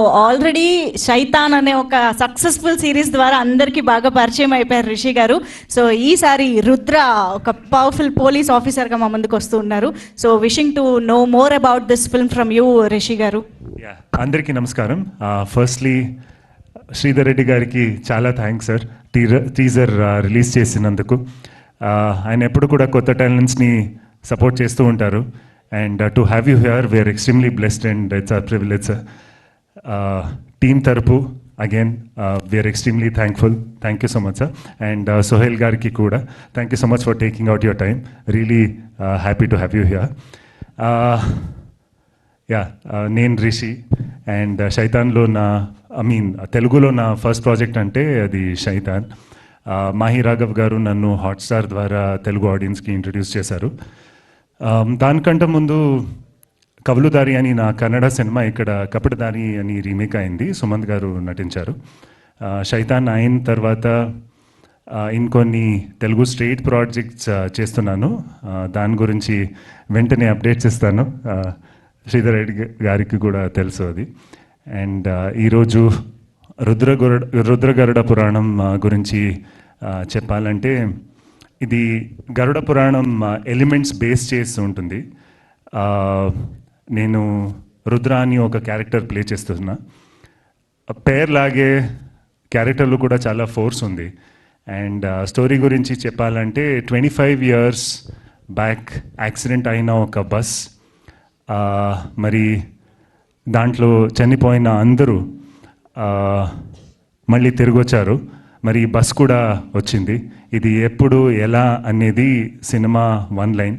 Already శైతాన్ అనే ఒక successful series ద్వారా అందరికీ బాగా పరిచయం అయిపోయారు రిషి గారు. సో ఈసారి రుద్ర ఒక పవర్ఫుల్ పోలీస్ ఆఫీసర్గా మా ముందుకు వస్తూ ఉన్నారు. So wishing to know more about this film from you Rishi garu. అందరికీ నమస్కారం. Uh, ఫస్ట్లీ శ్రీధర్ రెడ్డి గారికి చాలా thanks sir teaser teaser release చేసినందుకు. Uh, ఆయన ఎప్పుడు కూడా కొత్త టాలెంట్స్ని సపోర్ట్ చేస్తూ ఉంటారు. And to have you here we are extremely blessed and it's a privilege team తరపు again we are extremely thankful thank you so much sir and Sohel garu కూడా thank you so much for taking out your time really happy to have you here yeah నేను Rishi and uh, శైతాన్లో నా I mean uh, తెలుగులో నా first project అంటే అది శైతాన్. Uh, Mahe Raghav గారు నన్ను Hotstar ద్వారా తెలుగు ఆడియన్స్కి ఇంట్రడ్యూస్ చేశారు. Um, దానికంటే ముందు కవులుదారి అని నా కన్నడ సినిమా ఇక్కడ కపటదారి అని రీమేక్ అయింది. సుమంత్ గారు నటించారు. శైతాన్ అయిన తర్వాత ఇంకొన్ని తెలుగు స్టేట్ ప్రాజెక్ట్స్ చేస్తున్నాను. దాని గురించి వెంటనే అప్డేట్స్ ఇస్తాను. శ్రీధర్ రెడ్డి గారికి కూడా తెలుసు అది. అండ్ ఈరోజు రుద్రగరుడ రుద్రగరుడ పురాణం గురించి చెప్పాలంటే ఇది గరుడ పురాణం ఎలిమెంట్స్ బేస్ చేసి ఉంటుంది. నేను రుద్ర అని ఒక క్యారెక్టర్ ప్లే చేస్తున్నా. పేర్లాగే క్యారెక్టర్లు క్యారెక్టర్లో కూడా చాలా ఫోర్స్ ఉంది. అండ్ స్టోరీ గురించి చెప్పాలంటే twenty five years back accident అయిన ఒక బస్ మరి దాంట్లో చనిపోయిన అందరూ మళ్ళీ తిరిగి వచ్చారు మరి ఈ బస్ కూడా వచ్చింది. ఇది ఎప్పుడు ఎలా అనేది సినిమా వన్ లైన్.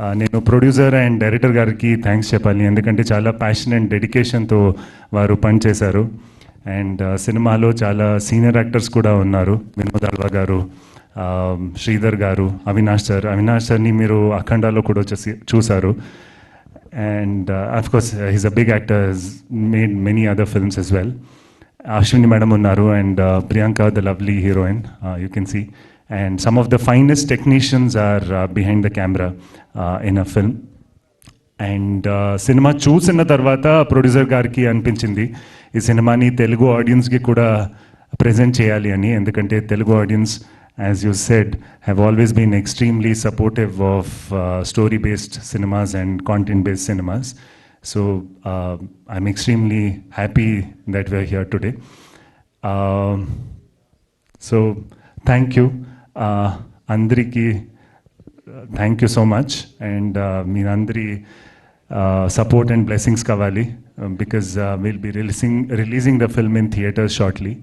నేను ప్రొడ్యూసర్ అండ్ డైరెక్టర్ గారికి థ్యాంక్స్ చెప్పాలి. ఎందుకంటే చాలా ప్యాషన్ అండ్ డెడికేషన్తో వారు పనిచేశారు. అండ్ సినిమాలో చాలా సీనియర్ యాక్టర్స్ కూడా ఉన్నారు. వినోద్ అల్వా గారు శ్రీధర్ గారు అవినాష్ సార్. అవినాష్ సార్ని మీరు అఖండాలో కూడా వచ్చేసి చూశారు. And of course he's a big actor made many other films as well Ashwini madam ఉన్నారు. And Priyanka the lovely heroine you can see and some of the finest technicians are behind the camera in a film and cinema చూసిన తర్వాత producer గారికి అనిపించింది ఈ సినిమాని తెలుగు ఆడియన్స్కి కూడా present చేయాలి అని. ఎందుకంటే Telugu audience as you said have always been extremely supportive of story based cinemas and content based cinemas so I'm extremely happy that we are here today so thank you అందరికీ thank you so much and మీరందరి support and blessings కావాలి because will be releasing releasing the film in theatres shortly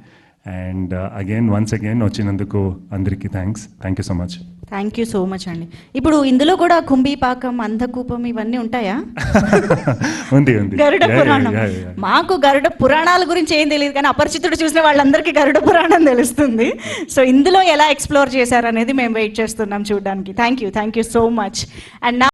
and again once again వచ్చినందుకు అందరికీ thanks thank you so much thank you so much అండి. ఇప్పుడు ఇందులో కూడా కుంభీపాకం అంధకూపం ఇవన్నీ ఉంటాయా? ఉంది ఉంది. గరుడ పురాణం. మాకు గరుడ పురాణాల గురించి ఏం తెలియదు కానీ అపరిచితుడు చూసిన వాళ్ళందరికీ గరుడ పురాణం తెలుస్తుంది. సో ఇందులో ఎలా ఎక్స్ప్లోర్ చేశారనేది మేము వెయిట్ చేస్తున్నాం చూడడానికి. Thank you thank you so much and